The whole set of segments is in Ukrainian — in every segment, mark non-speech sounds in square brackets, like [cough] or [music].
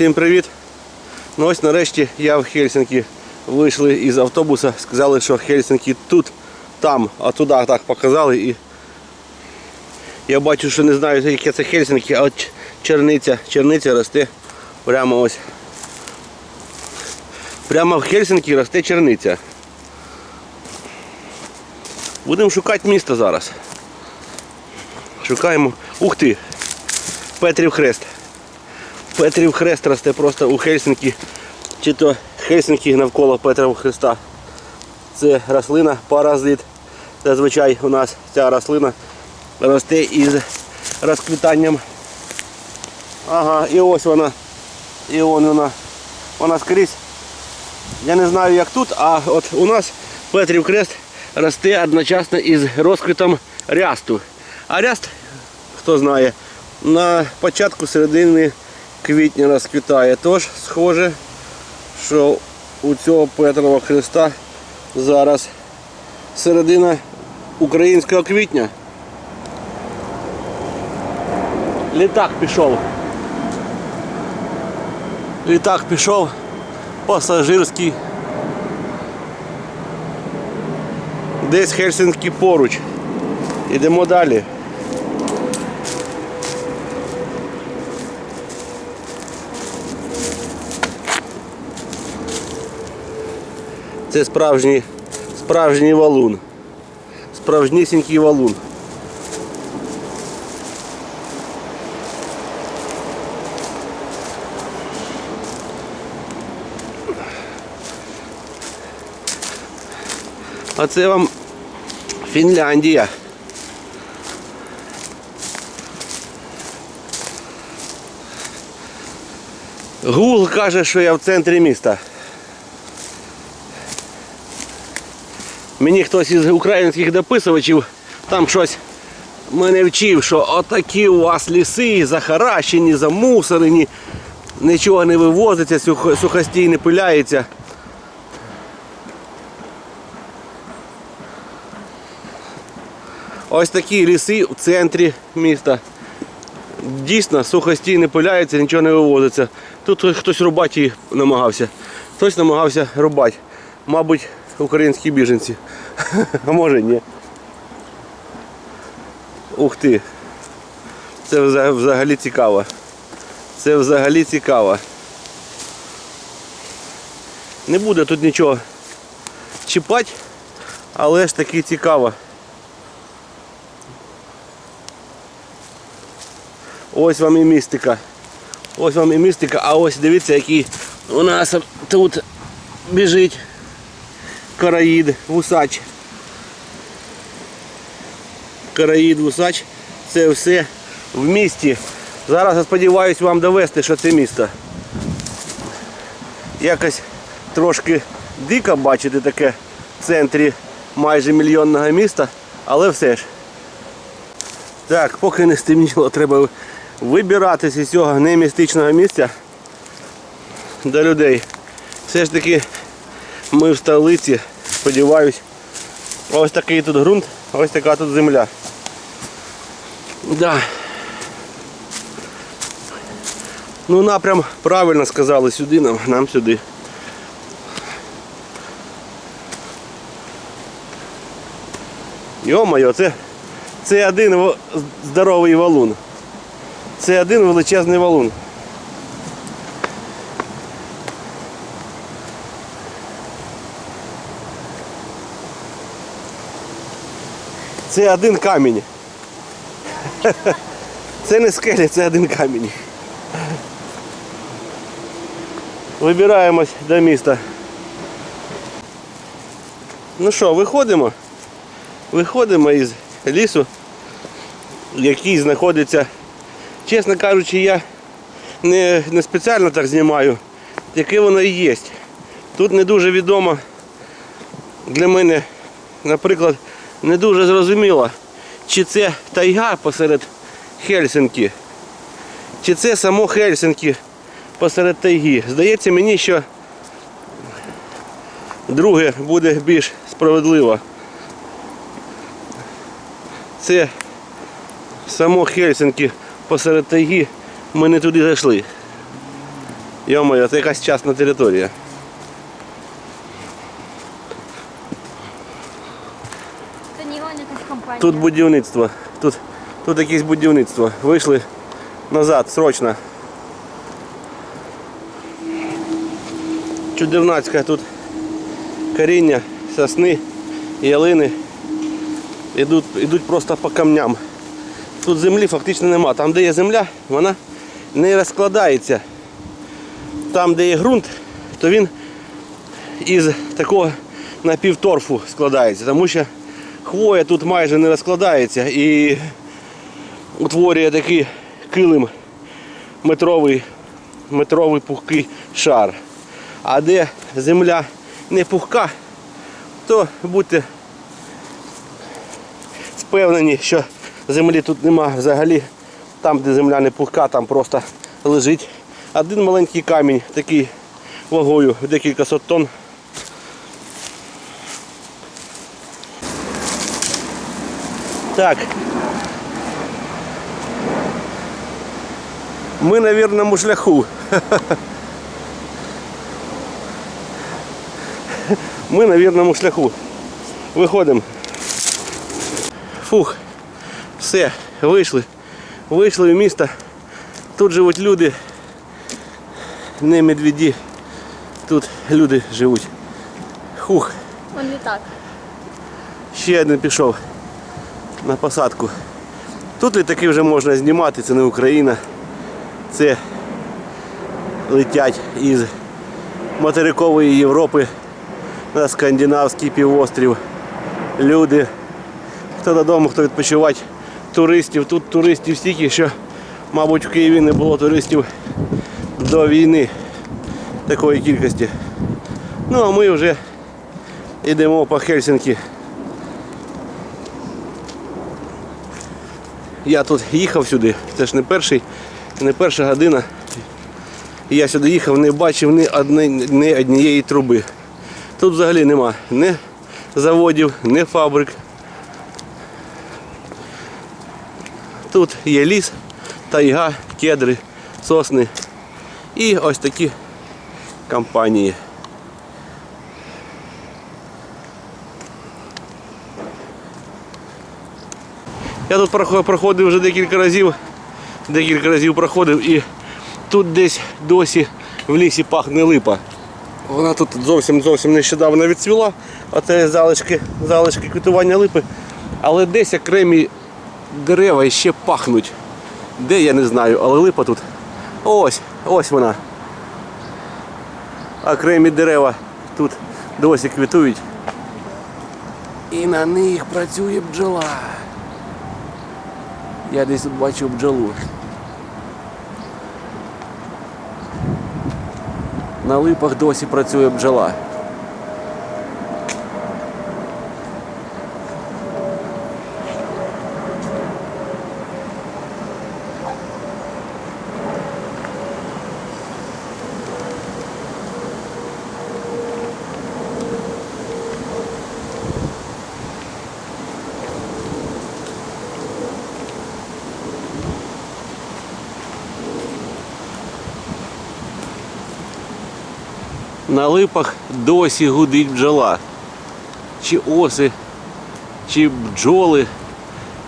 Всім привіт! Ну ось нарешті я в Хельсинкі. Вийшли із автобуса, сказали, що Хельсинкі тут, там, а туди так показали. І я бачу, що не знаю, яке це Хельсинкі, а от черниця, черниця росте прямо ось. Прямо в Хельсинкі росте черниця. Будемо шукати місто зараз. Шукаємо. Ух ти! Петрів хрест. Петрів хрест росте просто у Хельсинкі. Чи то Хельсинкі навколо Петрового хреста. Це рослина паразит. Зазвичай у нас ця рослина росте із розквітанням. Ага, і ось вона. І вон вона. Вона скрізь. Я не знаю як тут, а от у нас Петрів хрест росте одночасно із розквітом рясту. А ряст, хто знає, на початку середини квітня розквітає. Тож схоже, що у цього Петрового Христа зараз середина українського квітня. Літак пішов. Літак пішов, пасажирський. Десь Хельсинки поруч. Ідемо далі. Це справжній, справжній валун. Справжнісінький валун. А це вам Фінляндія. Гул каже, що я в центрі міста. Мені хтось із українських дописувачів там щось мене вчив, що отакі у вас ліси захаращені, замусорені, нічого не вивозиться, сухо- сухостій не пиляється. Ось такі ліси в центрі міста. Дійсно, сухостій не пиляється, нічого не вивозиться. Тут хтось рубати намагався. Хтось намагався рубати. Мабуть, українські біженці. [laughs] А може ні. Ух ти. Це взагалі цікаво. Це взагалі цікаво. Не буде тут нічого чіпати, але ж таки цікаво. Ось вам і містика. Ось вам і містика, а ось дивіться, який у нас тут біжить караїд, вусач. Караїд, вусач. Це все в місті. Зараз я сподіваюся вам довести, що це місто. Якось трошки дико бачити таке в центрі майже мільйонного міста, але все ж. Так, поки не стемніло, треба вибиратися з цього немістичного місця до людей. Все ж таки ми в столиці, сподіваюсь. Ось такий тут ґрунт, ось така тут земля. Да. Ну напрям правильно сказали сюди нам, нам сюди. Йо-моє, це, це один здоровий валун. Це один величезний валун. Це один камінь. Це не скеля, це один камінь. Вибираємось до міста. Ну що, виходимо? Виходимо із лісу, який знаходиться, чесно кажучи, я не, не спеціально так знімаю, яке воно і є. Тут не дуже відомо для мене, наприклад, не дуже зрозуміло, чи це тайга посеред Хельсинки, чи це само Хельсинки посеред тайги. Здається мені, що друге буде більш справедливо. Це само Хельсинки посеред тайги. Ми не туди зайшли. Йо-моє, це якась частна територія. Це не якась компанія. Тут будівництво. Тут, тут якесь будівництво. Вийшли назад, срочно. Чудернацька тут коріння, сосни, ялини. Ідуть, ідуть просто по камням. Тут землі фактично нема. Там, де є земля, вона не розкладається. Там, де є ґрунт, то він із такого напівторфу складається, тому що хвоя тут майже не розкладається і утворює такий килим метровий, метровий пухкий шар. А де земля не пухка, то будьте впевнені, що землі тут нема взагалі. Там, де земля не пухка, там просто лежить один маленький камінь, такий вагою декілька сот тонн. Так. Ми на вірному шляху. [laughs] Ми на вірному шляху. Виходимо. Фух. Все, вийшли. Вийшли в місто. Тут живуть люди. Не медведі. Тут люди живуть. Хух. Он літак. Ще один пішов На посадку. Тут літаки вже можна знімати, це не Україна. Це летять із материкової Європи на скандинавський півострів. Люди. Хто додому, хто відпочивати, туристів. Тут туристів стільки, що, мабуть, в Києві не було туристів до війни такої кількості. Ну а ми вже йдемо по Хельсинкі. Я тут їхав сюди, це ж не перший, не перша година. Я сюди їхав, не бачив ні, одне, ні однієї труби. Тут взагалі нема ні заводів, ні фабрик. Тут є ліс, тайга, кедри, сосни і ось такі компанії. Я тут проходив вже декілька разів, декілька разів проходив і тут десь досі в лісі пахне липа. Вона тут зовсім зовсім нещодавно відцвіла, а залишки, залишки квітування липи. Але десь окремі дерева ще пахнуть. Де я не знаю, але липа тут. Ось, ось вона. Окремі дерева тут досі квітують. І на них працює бджола. Я десь бачив бджолу. На липах досі працює бджола. На липах досі гудить бджола. Чи оси, чи бджоли.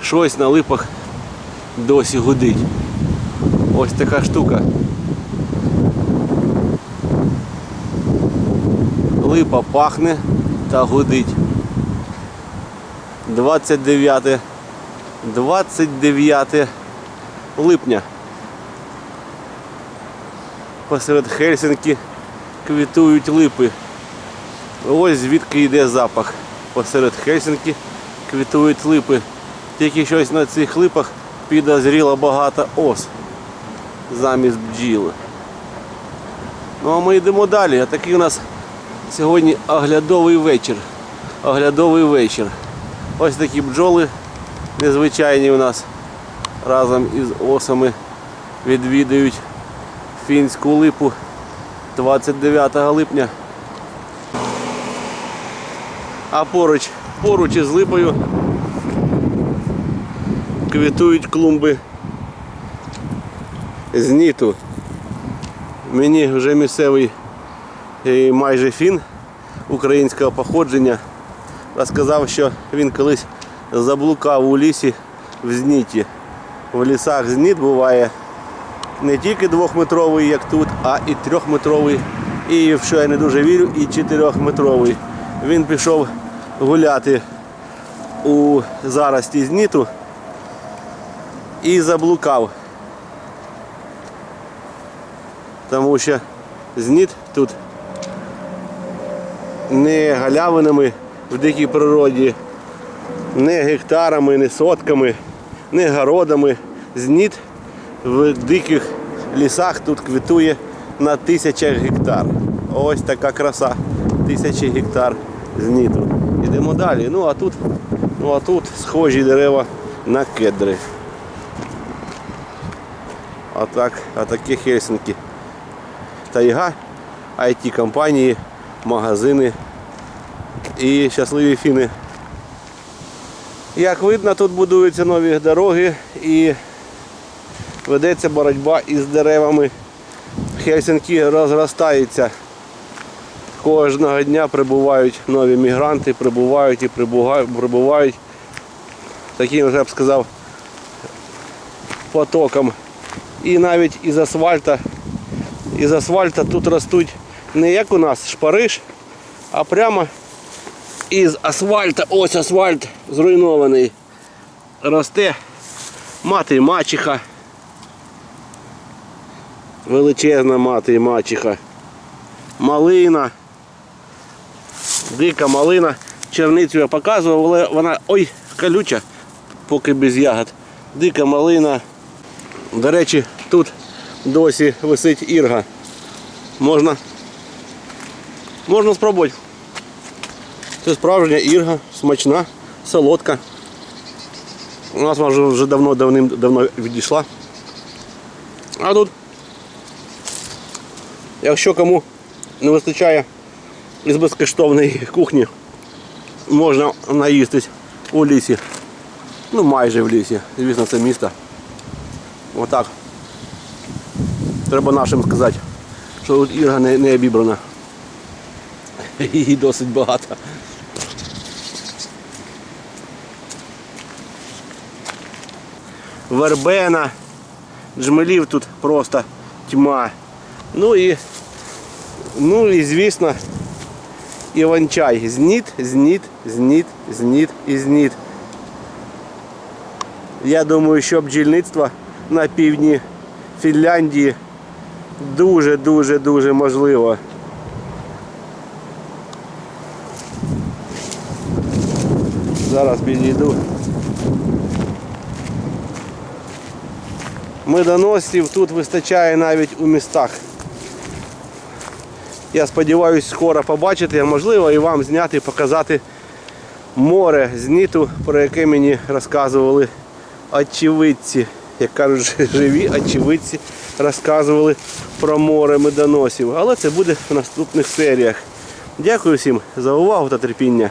Щось на липах досі гудить. Ось така штука. Липа пахне та гудить. 29 29 липня. Посеред Хельсинки квітують липи. Ось звідки йде запах. Посеред Хельсинки квітують липи. Тільки щось на цих липах підозріло багато ос замість бджіл. Ну а ми йдемо далі. А такий у нас сьогодні оглядовий вечір. Оглядовий вечір. Ось такі бджоли незвичайні у нас разом із осами відвідують фінську липу. 29 липня. А поруч, поруч із липою квітують клумби зніту. Мені вже місцевий е, майже фін українського походження розказав, що він колись заблукав у лісі в зніті. В лісах зніт буває не тільки двохметровий, як тут, а і трьохметровий, і, в що я не дуже вірю, і чотирьохметровий. Він пішов гуляти у зарості зніту і заблукав. Тому що зніт тут не галявинами в дикій природі, не гектарами, не сотками, не городами. Зніт в диких лісах тут квітує на тисячах гектар. Ось така краса. Тисячі гектар зніту. Йдемо далі. Ну а тут, ну, а тут схожі дерева на кедри. Отак, отакі Хельсинки. Тайга, it компанії, магазини і щасливі фіни. Як видно, тут будуються нові дороги і ведеться боротьба із деревами. Хельсинки розростаються. Кожного дня прибувають нові мігранти, прибувають і прибувають таким, я б сказав, потоком. І навіть із асфальта, із асфальта тут ростуть не як у нас шпариш, а прямо із асфальта, ось асфальт зруйнований. Росте мати і мачеха. Величезна мати і мачеха. Малина. Дика малина. Черницю я показував, але вона ой, колюча, поки без ягод. Дика малина. До речі, тут досі висить ірга. Можна. Можна спробувати. Це справжня ірга, смачна, солодка. У нас вже, вже давно давним давно відійшла. А тут, якщо кому не вистачає із безкоштовної кухні, можна наїстись у лісі. Ну майже в лісі. Звісно, це місто. Отак. Треба нашим сказати, що тут ірга не, не обібрана. Її досить багато. Вербена, джмелів тут просто тьма. Ну і, ну і звісно, іван-чай. Зніт, зніт, зніт, зніт і зніт. Я думаю, що бджільництво на півдні Фінляндії дуже-дуже дуже можливо. Зараз підійду. Медоносців тут вистачає навіть у містах. Я сподіваюся скоро побачити, а можливо і вам зняти показати море зніту, про яке мені розказували очевидці. Як кажуть, [laughs] живі очевидці розказували про море медоносів. Але це буде в наступних серіях. Дякую всім за увагу та терпіння.